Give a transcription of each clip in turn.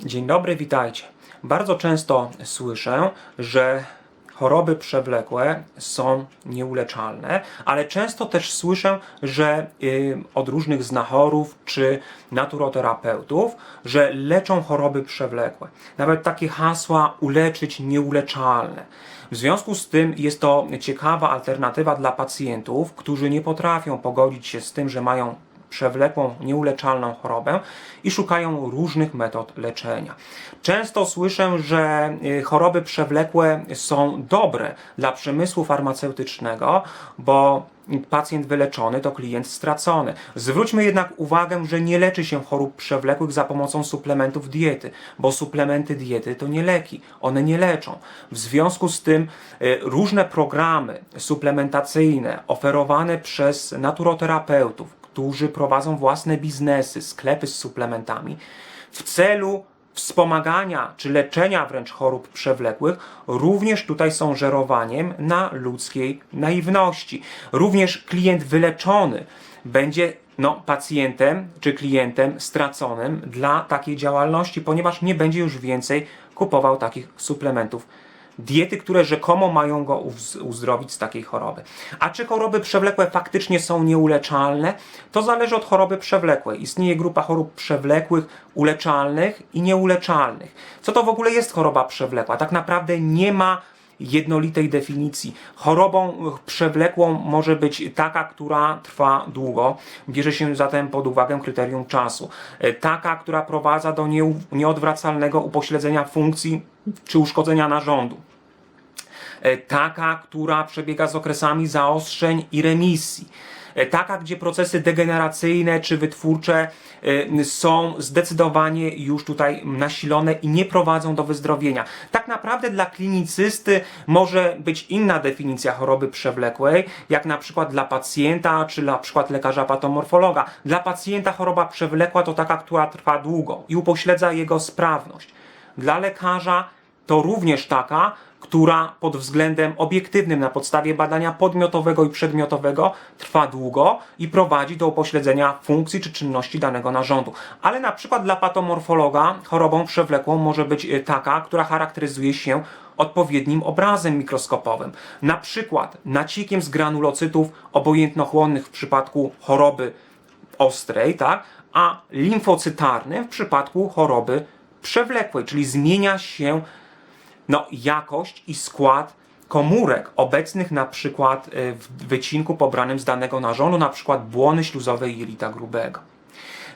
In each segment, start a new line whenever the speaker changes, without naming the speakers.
Dzień dobry, witajcie. Bardzo często słyszę, że choroby przewlekłe są nieuleczalne, ale często też słyszę, że y, od różnych znachorów czy naturoterapeutów, że leczą choroby przewlekłe. Nawet takie hasła uleczyć nieuleczalne. W związku z tym jest to ciekawa alternatywa dla pacjentów, którzy nie potrafią pogodzić się z tym, że mają przewlekłą, nieuleczalną chorobę i szukają różnych metod leczenia. Często słyszę, że y, choroby przewlekłe są dobre dla przemysłu farmaceutycznego, bo pacjent wyleczony to klient stracony. Zwróćmy jednak uwagę, że nie leczy się chorób przewlekłych za pomocą suplementów diety, bo suplementy diety to nie leki, one nie leczą. W związku z tym y, różne programy suplementacyjne oferowane przez naturoterapeutów, którzy prowadzą własne biznesy, sklepy z suplementami, w celu wspomagania czy leczenia wręcz chorób przewlekłych, również tutaj są żerowaniem na ludzkiej naiwności. Również klient wyleczony będzie no, pacjentem czy klientem straconym dla takiej działalności, ponieważ nie będzie już więcej kupował takich suplementów diety, które rzekomo mają go uz- uzdrowić z takiej choroby. A czy choroby przewlekłe faktycznie są nieuleczalne? To zależy od choroby przewlekłej. Istnieje grupa chorób przewlekłych, uleczalnych i nieuleczalnych. Co to w ogóle jest choroba przewlekła? Tak naprawdę nie ma jednolitej definicji. Chorobą przewlekłą może być taka, która trwa długo. Bierze się zatem pod uwagę kryterium czasu. E, Taka, która prowadza do nieodwracalnego upośledzenia funkcji czy uszkodzenia narządu. E, Taka, która przebiega z okresami zaostrzeń i remisji. E, Taka, gdzie procesy degeneracyjne czy wytwórcze e, są zdecydowanie już tutaj nasilone i nie prowadzą do wyzdrowienia. Tak naprawdę dla klinicysty może być inna definicja choroby przewlekłej, jak na przykład dla pacjenta, czy na przykład lekarza patomorfologa. Dla pacjenta choroba przewlekła to taka, która trwa długo i upośledza jego sprawność. Dla lekarza to również taka, która pod względem obiektywnym na podstawie badania podmiotowego i przedmiotowego trwa długo i prowadzi do upośledzenia funkcji czy czynności danego narządu. Ale na przykład dla patomorfologa chorobą przewlekłą może być y, taka, która charakteryzuje się odpowiednim obrazem mikroskopowym. Na przykład nacikiem z granulocytów obojętnochłonnych w przypadku choroby ostrej, tak? a limfocytarnym w przypadku choroby przewlekłej, czyli zmienia się no, jakość i skład komórek obecnych na przykład y, w wycinku pobranym z danego narządu, na przykład błony śluzowej jelita grubego.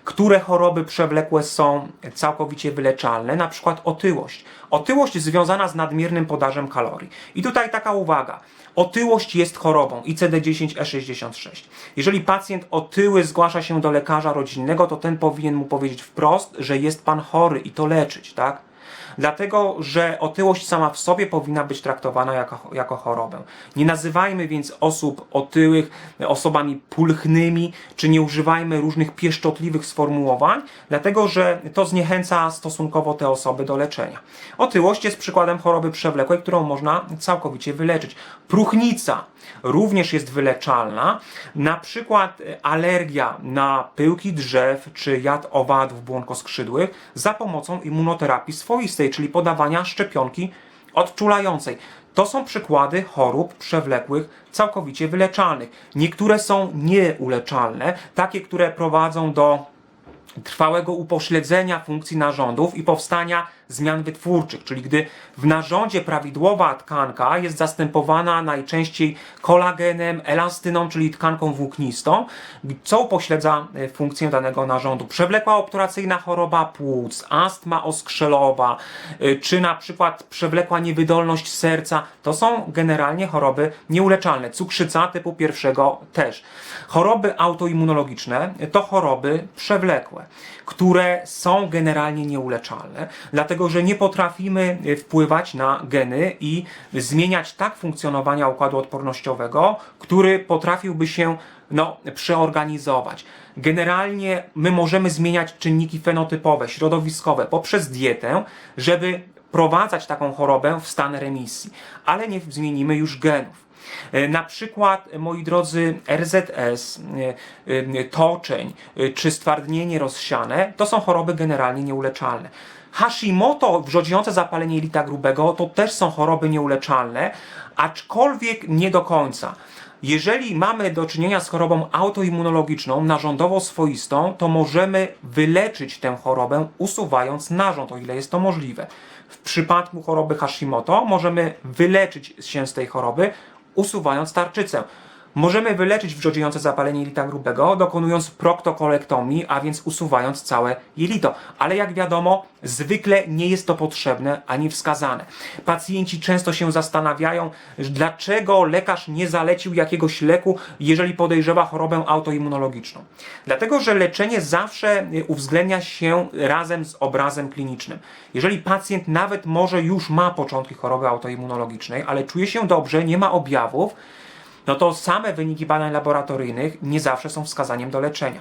Które choroby przewlekłe są całkowicie wyleczalne? Na przykład otyłość. Otyłość związana z nadmiernym podażem kalorii. I tutaj taka uwaga. Otyłość jest chorobą ICD-10-E66. Jeżeli pacjent otyły zgłasza się do lekarza rodzinnego, to ten powinien mu powiedzieć wprost, że jest pan chory i to leczyć, tak? Dlatego, że otyłość sama w sobie powinna być traktowana jako, jako chorobę. Nie nazywajmy więc osób otyłych osobami pulchnymi, czy nie używajmy różnych pieszczotliwych sformułowań, dlatego, że to zniechęca stosunkowo te osoby do leczenia. Otyłość jest przykładem choroby przewlekłej, którą można całkowicie wyleczyć. Próchnica również jest wyleczalna, na przykład alergia na pyłki drzew czy jad owadów błonkoskrzydłych za pomocą immunoterapii swoistej, czyli podawania szczepionki odczulającej. To są przykłady chorób przewlekłych całkowicie wyleczalnych. Niektóre są nieuleczalne, takie, które prowadzą do trwałego upośledzenia funkcji narządów i powstania zmian wytwórczych, czyli gdy w narządzie prawidłowa tkanka jest zastępowana najczęściej kolagenem, elastyną, czyli tkanką włóknistą, co upośledza e, funkcję danego narządu. Przewlekła obturacyjna choroba płuc, astma oskrzelowa, e, czy na przykład przewlekła niewydolność serca, to są generalnie choroby nieuleczalne. Cukrzyca typu pierwszego też. Choroby autoimmunologiczne to choroby przewlekłe, które są generalnie nieuleczalne, dlatego że nie potrafimy y, wpływać na geny i zmieniać tak funkcjonowania układu odpornościowego, który potrafiłby się no, przeorganizować. Generalnie my możemy zmieniać czynniki fenotypowe, środowiskowe poprzez dietę, żeby wprowadzać taką chorobę w stan remisji, ale nie zmienimy już genów. E, Na przykład, e, moi drodzy, RZS, e, toczeń czy stwardnienie rozsiane to są choroby generalnie nieuleczalne. Hashimoto, wrzodziejące zapalenie jelita grubego, to też są choroby nieuleczalne, aczkolwiek nie do końca. Jeżeli mamy do czynienia z chorobą autoimmunologiczną, narządowo swoistą, to możemy wyleczyć tę chorobę usuwając narząd, o ile jest to możliwe. W przypadku choroby Hashimoto możemy wyleczyć się z tej choroby usuwając tarczycę. Możemy wyleczyć wrzodziejące zapalenie jelita grubego, dokonując proktokolektomii, a więc usuwając całe jelito. Ale jak wiadomo, zwykle nie jest to potrzebne ani wskazane. Pacjenci często się zastanawiają, dlaczego lekarz nie zalecił jakiegoś leku, jeżeli podejrzewa chorobę autoimmunologiczną. Dlatego, że leczenie zawsze y, uwzględnia się razem z obrazem klinicznym. Jeżeli pacjent nawet może już ma początki choroby autoimmunologicznej, ale czuje się dobrze, nie ma objawów, no to same wyniki badań laboratoryjnych nie zawsze są wskazaniem do leczenia.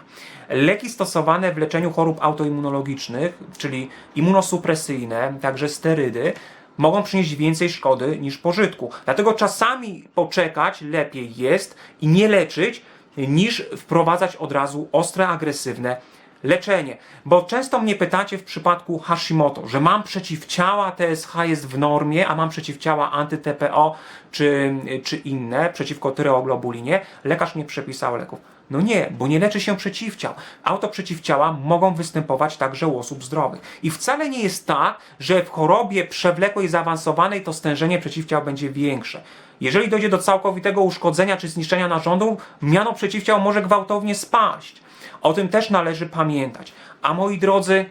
Leki stosowane w leczeniu chorób autoimmunologicznych, czyli immunosupresyjne, także sterydy, mogą przynieść więcej szkody niż pożytku. Dlatego czasami poczekać lepiej jest i nie leczyć, niż wprowadzać od razu ostre, agresywne leczenie. Bo często mnie pytacie w przypadku Hashimoto, że mam przeciwciała, TSH jest w normie, a mam przeciwciała anty-TPO czy, czy inne przeciwko tyreoglobulinie. Lekarz nie przepisał leków. No nie, bo nie leczy się przeciwciał. Autoprzeciwciała mogą występować także u osób zdrowych. I wcale nie jest tak, że w chorobie przewlekłej, zaawansowanej to stężenie przeciwciał będzie większe. Jeżeli dojdzie do całkowitego uszkodzenia czy zniszczenia narządu, miano przeciwciał może gwałtownie spaść. O tym też należy pamiętać. A moi drodzy,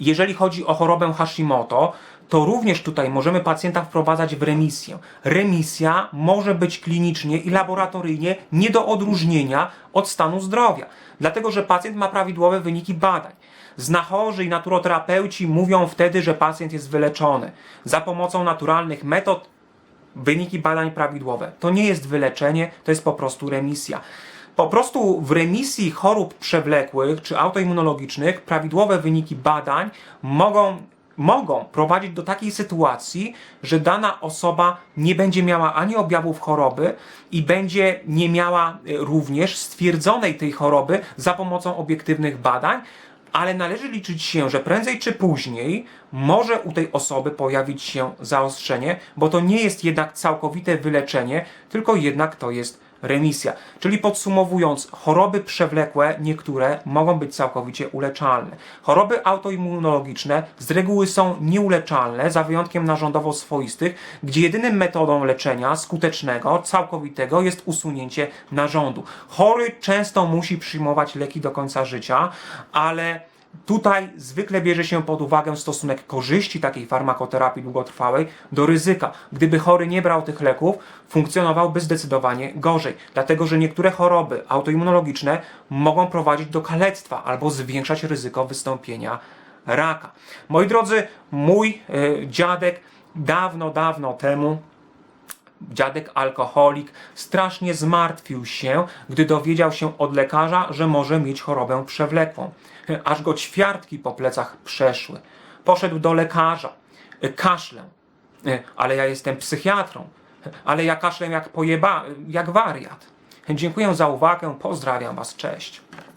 jeżeli chodzi o chorobę Hashimoto, to również tutaj możemy pacjenta wprowadzać w remisję. Remisja może być klinicznie i laboratoryjnie nie do odróżnienia od stanu zdrowia, dlatego że pacjent ma prawidłowe wyniki badań. Znachorzy i naturoterapeuci mówią wtedy, że pacjent jest wyleczony. Za pomocą naturalnych metod wyniki badań prawidłowe. To nie jest wyleczenie, to jest po prostu remisja. Po prostu w remisji chorób przewlekłych czy autoimmunologicznych prawidłowe wyniki badań mogą, mogą prowadzić do takiej sytuacji, że dana osoba nie będzie miała ani objawów choroby i będzie nie miała y, również stwierdzonej tej choroby za pomocą obiektywnych badań, ale należy liczyć się, że prędzej czy później może u tej osoby pojawić się zaostrzenie, bo to nie jest jednak całkowite wyleczenie, tylko jednak to jest remisja. Czyli podsumowując, choroby przewlekłe niektóre mogą być całkowicie uleczalne. Choroby autoimmunologiczne z reguły są nieuleczalne, za wyjątkiem narządowo swoistych, gdzie jedynym metodą leczenia skutecznego, całkowitego jest usunięcie narządu. Chory często musi przyjmować leki do końca życia, ale Tutaj zwykle bierze się pod uwagę stosunek korzyści takiej farmakoterapii długotrwałej do ryzyka. Gdyby chory nie brał tych leków, funkcjonowałby zdecydowanie gorzej, dlatego że niektóre choroby autoimmunologiczne mogą prowadzić do kalectwa albo zwiększać ryzyko wystąpienia raka. Moi drodzy, mój e, dziadek dawno, dawno temu dziadek alkoholik strasznie zmartwił się, gdy dowiedział się od lekarza, że może mieć chorobę przewlekłą. Aż go ćwiartki po plecach przeszły. Poszedł do lekarza. Kaszlę. Ale ja jestem psychiatrą. Ale ja kaszlę jak pojeba, jak wariat. Dziękuję za uwagę, pozdrawiam Was, cześć.